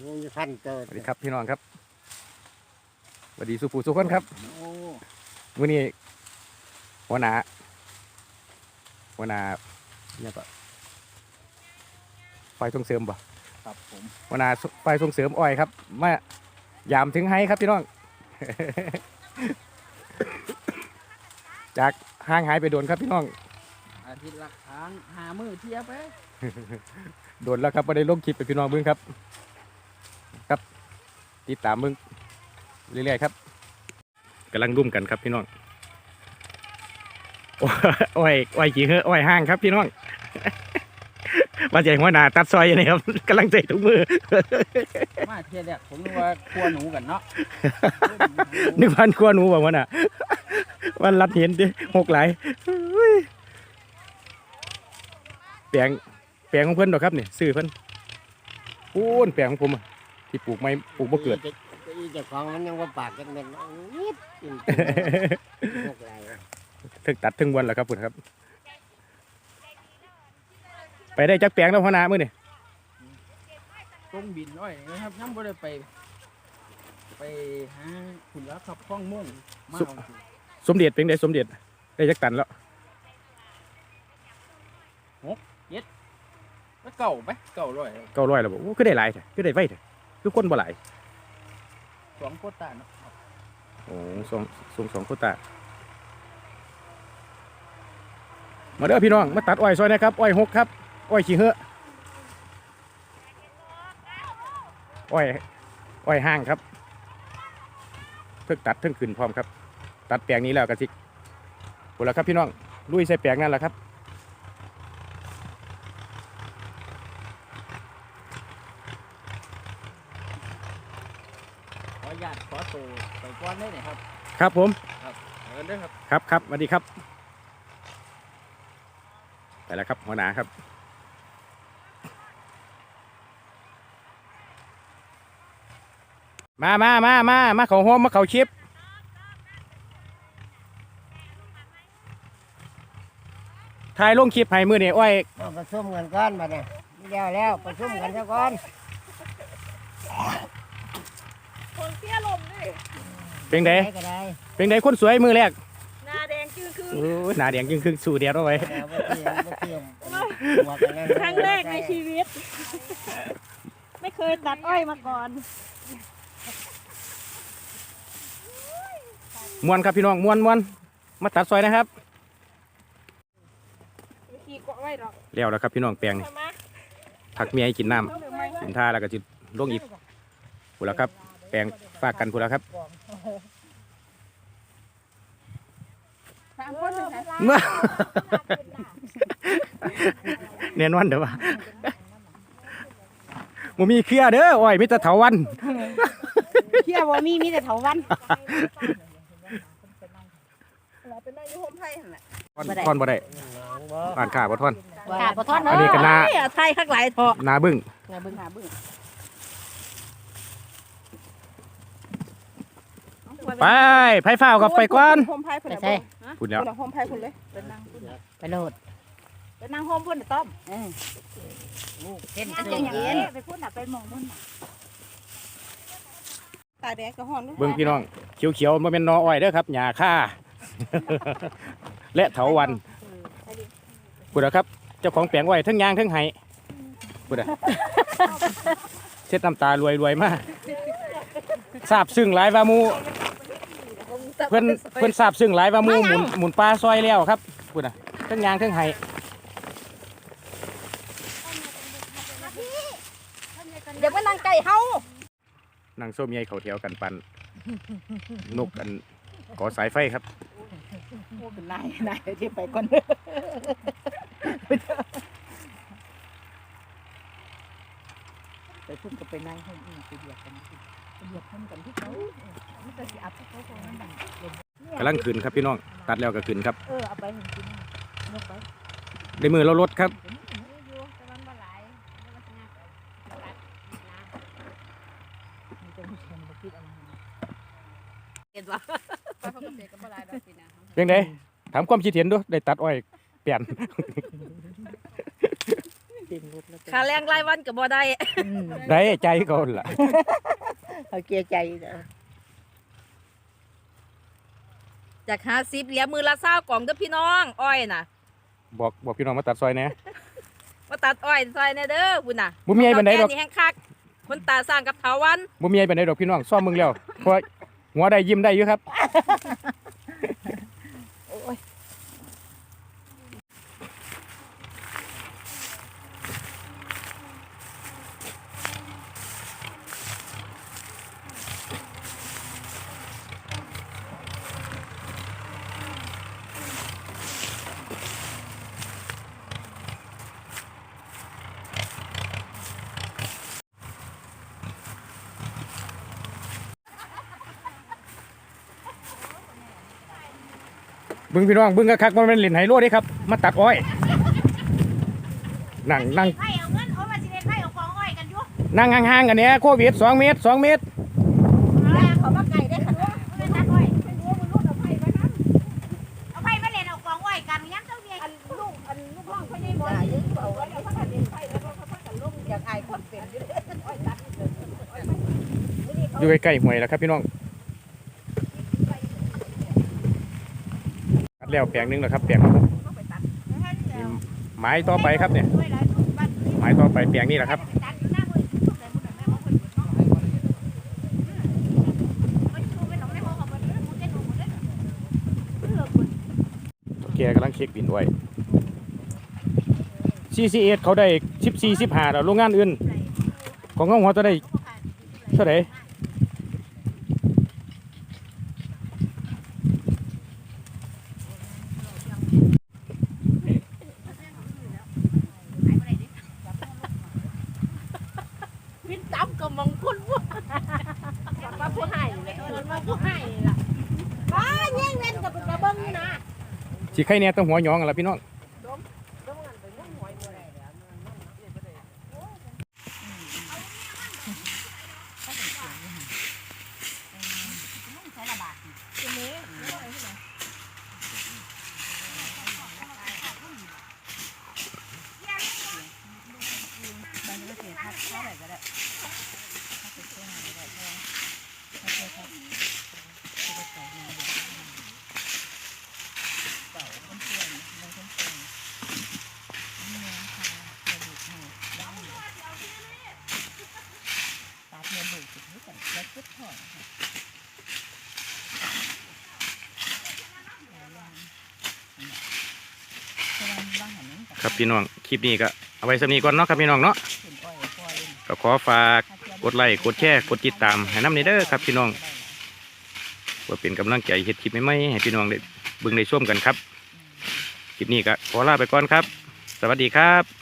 มีพันเกิดสวัสดีครับพี่น้องครับสวัสดีสุภูสุขคนครับโอ้วันนี้หัวหน้าหัวหน้าเนี่ยปะไฟส่งเสริมปะครับผมหัวหน้าไฟส่งเสริมอ้อยครับมายามถึงให้ครับพี่น้อง จากห่างหายไปโดนครับพี่น้องอาทิตย์ละครั้งหามือเทียบไปโดนแล้วครับไม่ได้ลงคลิปไปพี่น้องเบิ้งครับครับ ติดตามเบิ้งเรื่อยๆครับกำลังรุ่มกันครับพี่น้องอ้อยอ้อยจีเหอะอ้อยห้างครับพี่น้องว่าใจหัวหน้าตัดซอยอยังไงครับกำลังใจทุกมือมาเทียแรกผมนึกว่าครัวหนูกันเนาะนึกพันกลัวหนูบอกว่าน่ะวันรัดเห็นดิหกไหลายเฮ้ยแปลงแปลงของเพิ่นดอกครับนี่ซื้อเพิ่นปูนแปลงของผมอะ ที่ปลูกไม่ปลูกบ่เกิด อีเจ้าของมันยังว่าปากกันเป็นนิดกินพวกไรถึงตัดถึงวันแล้วครับพุ่นครับ ไปได้จักแปลงแล้วหัวหน้ามื้อนี่ต้มบินอ้อยนะครับน้ำบ่ได้ไป ไปหาคุณแล้วขับข้องม่วงมาเอาสิสมเด็จเป็นได้สมเด็จได้จักตันแล้วแล้วเก่าไหมเก่าร้อยเก้าร้อยแล้วบอกโอ้คือได้หลายแท้คือได้ไวแท้ คือคนบ่หลายสองโคตรตาเนาะโอ้สองสองสองโควตามาเด้อพี่น้องมาตัดอ้อยซอยนะครับอ้อยหกครับอ้อยขี้เหอะอ้อยอ้อยห้างครับเพิ่งตัดเพิ่งขึ้นพร้อมครับ ตัดแปลงนี้แล้วกันสิหมดแล้วครับพี่น้องลุยใส่แปลงนั่นแหละครับ ออนุญาตขอโตไปก้อนได้ไหนครับครับผม เอากันเด้อครับ ครับครับสวัสดีครับ ไปแล้วครับหัวหน้าครับ มามามามามาเขาโฮมมาเขาชิปถ่ายลงคลิปให้มือนี่อ้อยมาประชุมกันก่อนบัดนี้เดียวแล้วประชุมกันซะก่อน คนเสียลมดิเป็นไดก็ได้เป็นไดคนสวยมือแรกหน้าแดงจื้อคือโอ้ยหน้าแดงยิ่งครึ่งสู่เดียวเอาไว้แล้วบ่เที่ยงบ่เที่ยงหัวกันนั่นครั้งแรกในชีวิต ไม่เคยตัดอ้อยมาก่อน มวนครับพี่น้องมวนมวนมาตัดซอยนะครับไม่ขี่เกาะไว้หรอกแล้วแล้วครับพี่น้องแปลงนี่ใช่ไหมผักเมียให้กินน้ำต้องไปกินท่าแล้วก็จะลงอีกพูดแล้วครับ แปลงฝากกันพูดแล้วครับสามคนหนึ่งสายเมื่อเนียนวันเด้อวะมันมีเครือเด้ออ้อยมิตรเถาวันเที่ยวบ่มีมีแต่เถาวันเราเป็นนายโยมไทยหั่นแหละท่อนท่อนบ่ได้อ่านข่าวบ่ท่อนขาดบ่ทอดอันนี้ก็น่าเอ้ยไทยข้างหลายเถาะนาบึ้ง งาบึ้งหาบึ้ง ไปไผ่ฝ้าวกับไปก่อนโฮมไพ่พุ่นไปใช่ฮะพูดแล้วโฮมไพ่พุ่นเลยเป็นนางพุ่นน่ะไปโหลดเป็นนางโฮมพุ่นน่ะต้อมลูกเส้นเส้จะนอย่างเย็นี้ไปพุ่นน่ะไปหมองมุ่นน่ะตาแดงก็ฮ้อนเบิ่งพี่น้องเขียวๆมันเป็นนออ้อยเด้อครับหญ้าค่า และเถาวันพูดแล้วครับ เจ้าของแปลงอ้อยทั้งยางทั้งไห้พูดอะเช็ดน้ำตารวยรวยมากทราบซึ้งหลายว่าหมู เพื่อนเพื่อนทราบซึ่งหลายว่าหมูหมุนหมุนปลาซอยแล้วครับพูดนะทั้งยางทั้งไห้เดี๋ยวมานั่งไก่เฮานางส้มใหญ่เขาเทียวกันปันนกกันขอสายไฟครับโอ้เป็นนายนายที่ไปก่อนไปพุ่นกับไปนายห้องอีกไปเหยียบกันไป เหยียบห้องกันที่เขามันจะสิอัพเขาเขานั่นดังกำลังขึ้นครับพี่น้องตัดแล้วก็ขึ้นครับเออเอาไปเห็นกินยกไปในมือเราลดครับเห็นปะไปเขาก็เสียกับอะไรดอกสินะยังไงถามความคิดเห็นด้วยได้ตัดอ้อยเปลี่ยนต็มรถแล้วค่าแรงรายวันก็บ่ได้อืมได้ใจก่อนล่ะ เอาเกียร์ใจเด้อจากหาซิบเหลียมือละเศร้ากล่องเด้อพี่น้องอ้อยน่ะ บอกบอกพี่น้องมาตัดซอยแหน่มาตัดอ้อยซอยแน่เด้อพุ่นน่ะบ่มีไอ้ปานใดดอกเฒ่าแก่นี่แห้งคักคนตาสร้างกับเถาวัน บ่มีไอ้ปานใดดอกพี่น้องซ่อมมึงแล้วเพราะหัวได้ยิ้มได้อยู่ครับ บึงพี่น้องเบึงคักๆบ่แม่นเล่นไฮโลเด้ครับ มาตัดอ้อย นั่งนั่งไข่เอาเงินเอามาสิได้ไข่เอากองอ้อยกันอยู่นั่งห่างๆกันเนี่ยโควิด2เมตร2เมตรแล้วเขามาไก่ได้ขนาดเงินตัดอ้อยเป็นรู้มันรู้เอาไผ่ไปนั้นเอาไผ่มาเล่นเอากองอ้อยกันยังเจ้าเนี่ยอันลูกอันลูกน้องเขาเนี่ยบ่อย่ายึดเอาไว้แล้วพักกันเล่นไพ่แล้วก็พักกันลงอยากอายคนเป็นอยู่เด้ออ้อยตัดนี่เด้ออ้อยมันนี่อยู่ใกล้ๆห้วยแล้วครับพี่น้องตัด แล้วแปลงหนึงแล้วครับแปลงนี่ไม้ต่อไปครับเนี่ยไม้ต่อไปแปลงนี้แหละครับแกกำลังเช็คบินไว้ CCS เขาได้ 14 15แล้วโรงงานอื่น ของเขาหัวจะได้เท่าไหร่ ก็มองคุณว่ามาผู้ให้เลยมาผู้ให้ล่ะว้าแย่งเล่นกับกระเบิ้งนี่นะสิใครเนี่ยต้องหัวหยองกันละพี่น้องตัดเงินหนึ่งสิบนี่กันแล้วคิดถอนค่ะว่างหันนั้นกับ ครับพี่น้องคลิปนี้ก็เอาไว้สำนีก่อนเนาะครับพี่น้องเนาะก็ขอฝากกดไลค์กดแชร์กดติดตามให้น้ำในเด้อครับพี่น้องเพื่อเป็นกำลังใจเฮ็ดคลิปใหม่ๆให้พี่น้องได้บึงได้ชมกันครับคลิปนี้ก็ขอลาไปก่อนครับ สวัสดีครับ